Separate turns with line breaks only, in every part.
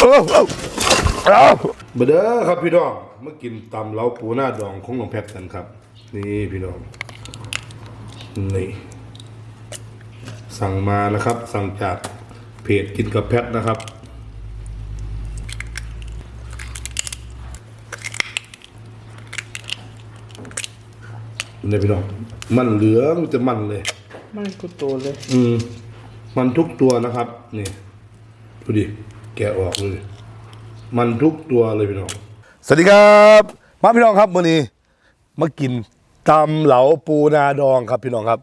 โอ้โอ้เอามาเด้อครับพี่น้องมากินตำเล้าปูหน้าดองของน้องแพทกันครับ นี่พี่น้องนี่สั่งมานะครับ สั่งจากเพจกินกับแพทนะครับนี่พี่น้องมันเหลืองจะมันเลย
มันกูโตเลย
อืมมันทุกตัวนะครับ นี่ดูดิ แกะออกเลย มันทุกตัวเลยพี่น้อง สวัสดีครับ มาพี่น้องครับวันนี้มากินตำเหลาปูนาดองครับพี่น้องครับ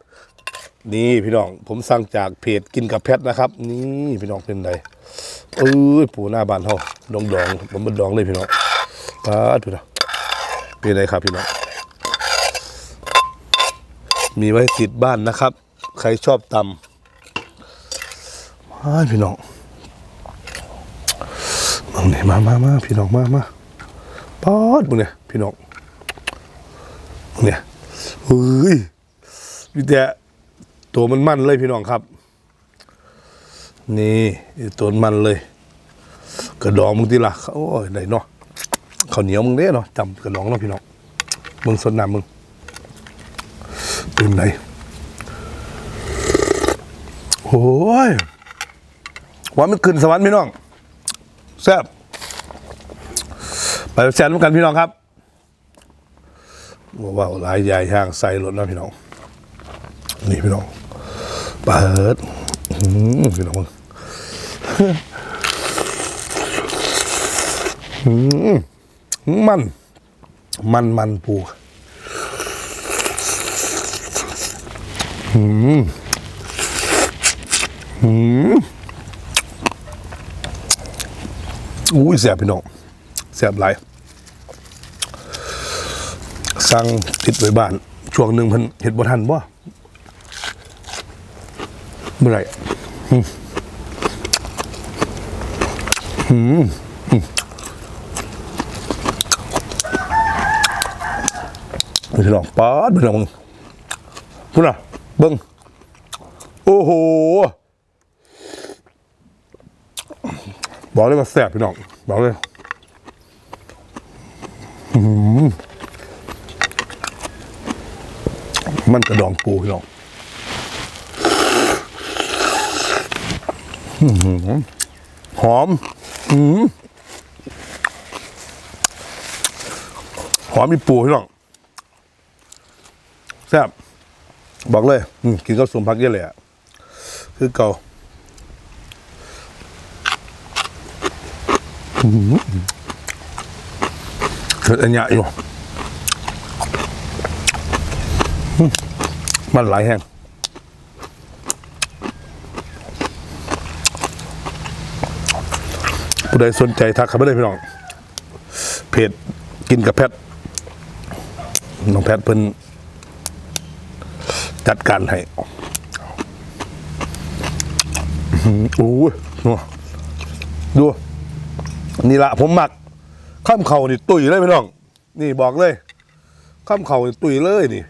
นี่พี่น้อง ผมสั่งจากเพจกินกับแพทนะครับ นี่พี่น้องเป็นไงเอ้ยปูหน้าบานเฮาดองดองๆผมมันดองเลยพี่น้องปาดดูนะเป็นไงครับพี่น้องมีไว้ติดบ้านนะครับ ใครชอบตำมาพี่น้อง มึงเนี่ยมามามาพี่น้องมามาป๊อดมึงเนี่ยพี่น้องมึงเนี่ยเฮ้ยพี่แต่ตัวมันมันเลยพี่น้องครับ นี่ตัวมันเลย กระดองมึงทีละโอ้ยไหนเนาะข้าวเหนียวมึงเด้เนาะจำกระดองเนาะพี่น้องมึงสดน้ำมึงเป็นไหนโอ้ยว่ามันขึ้นสวรรค์พี่น้อง แซ่บไปแซนกันพี่น้องครับว้าวหลายใหญ่ห่างใส่รถนะพี่น้อง นี่พี่น้องเปิดพี่น้องมันมันมันปู อุ้ยแสบพี่น้องแสบหลายสั่งติดไว้บ้าน ช่วงหนึ่งเพิ่นเห็ดบ่ทันบ่เมื่อไร่อืมอืมอืมพี่น้องป๊าดพี่น้องมึงพุ่นน่ะเบิ้งโอ้โห บอกเลยว่าแสบพี่น้องบอกเลยมันกระดองปูพี่น้องหอมหอมมีปูพี่น้องแซ่บบอกเลยกินข้าวสมพักเยอะเลยอะคือเก่า เกิดอันยะอยู่มมันหลายแห้งผู้ใดสนใจทักเข้าไปได้พี่น้อง เพจกินกับแพทน้องแพทเพิ่นจัดการให้อื้หือโอ้ยดู นี่ละผมหมักข้ามเข่านี่ตุยเลยพี่น้อง นี่บอกเลย ข้ามเข่านี่ตุยเลยนี่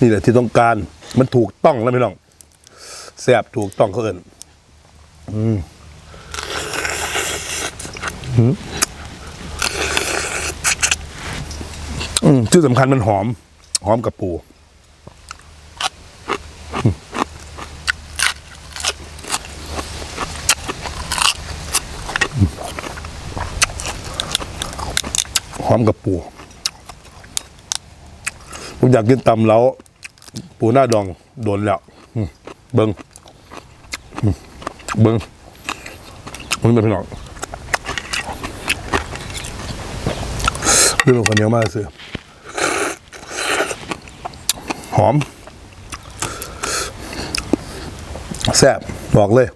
นี่แหละที่ต้องการ มันถูกต้องแล้วพี่น้องแซ่บถูกต้องเขาเอินอืมอืมอืมที่สำคัญมันหอม หอมกับปู หอมกับปูผมอยากกินตำแล้ว ปูหน้าดองโดนแล้วเบิงเบิงมึงเป็นพี่น้องเรื่องคนเหนียวมากเสือหอม แซ่บบอกเลย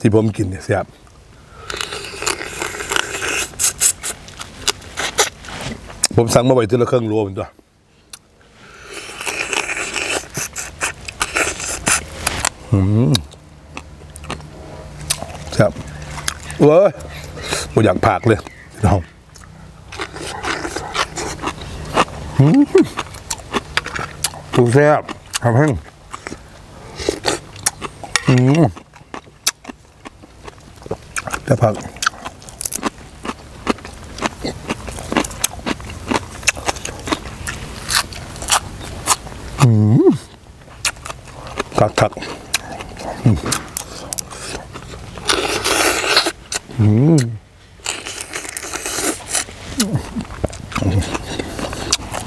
ที่ผมกินเนี่ยแซ่บ ผมสั่งมาไว้ทีละเครื่องรัวมตัวอืมครับเว้ยผมอยากผากเลยพี่น้องอืมปูแซ่บครับเพิ่งอืมแต่ผัก คักคักอืมอืม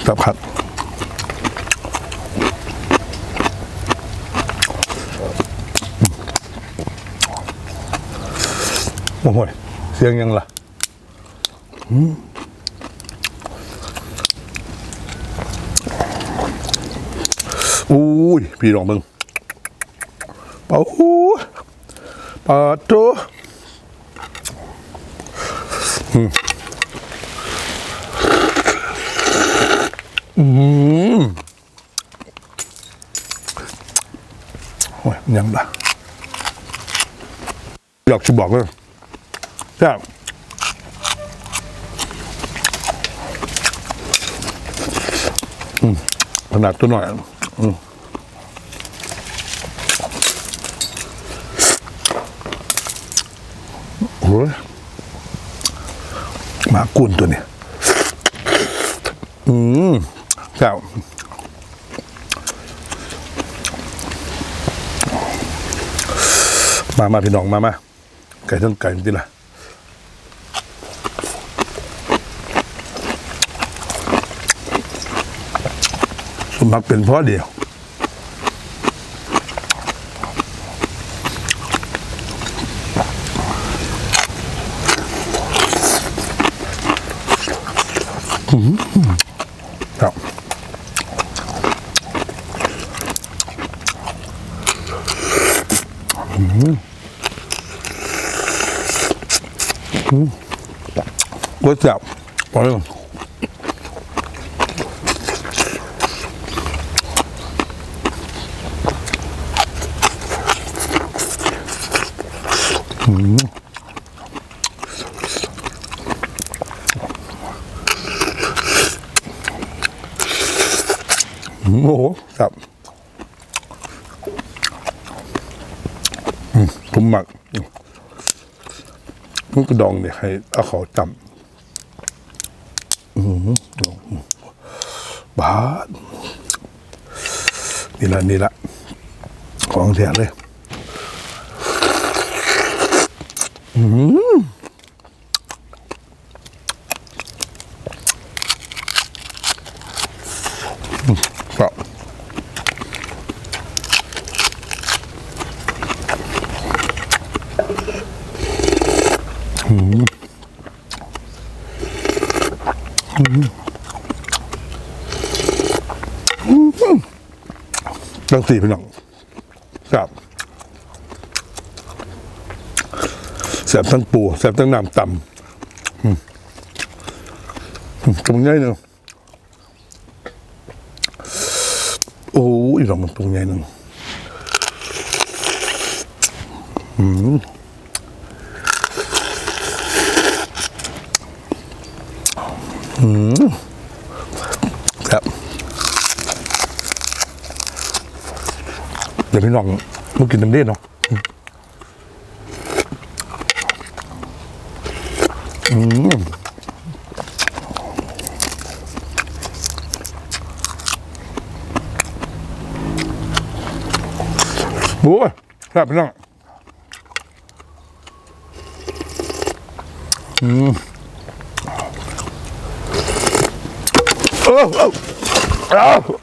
แต่ผักโอ้โหยเสียงยังล่ะอืมอุ้ย พี่รองมึงเป่าอู้ปาโตอืมอืมโอ้ยยัง ล่ะอยากจะบอกเลยแซ่บอืมขนาดตัว หมากุนตัวนี้อืมแซ่บมามาพี่น้องมามาไก่ทั้งไก่จริงๆล่ะสมมักเป็นเพราะเดียว ครับก๋วยจับไปเลยอืมโอ้โห ครับอืมผมหมักมันกระดองเนี่ยให้เอาเขาจำบาทนี่ละนี่ละ ของแท้เลย อืม ตั้งสี่พี่น้องครับแสบทั้งปูแสบทั้งน้ำต่ำตรงใหญ่หนึ่งโอ้ยดอกมันตรงใหญ่หนึ่งอืมอืม ครับเดี๋ยวพี่น้องมากินน้ำเด็ดเนาะอืมโอ้ยแซ่บพี่น้องอืม हो, हो.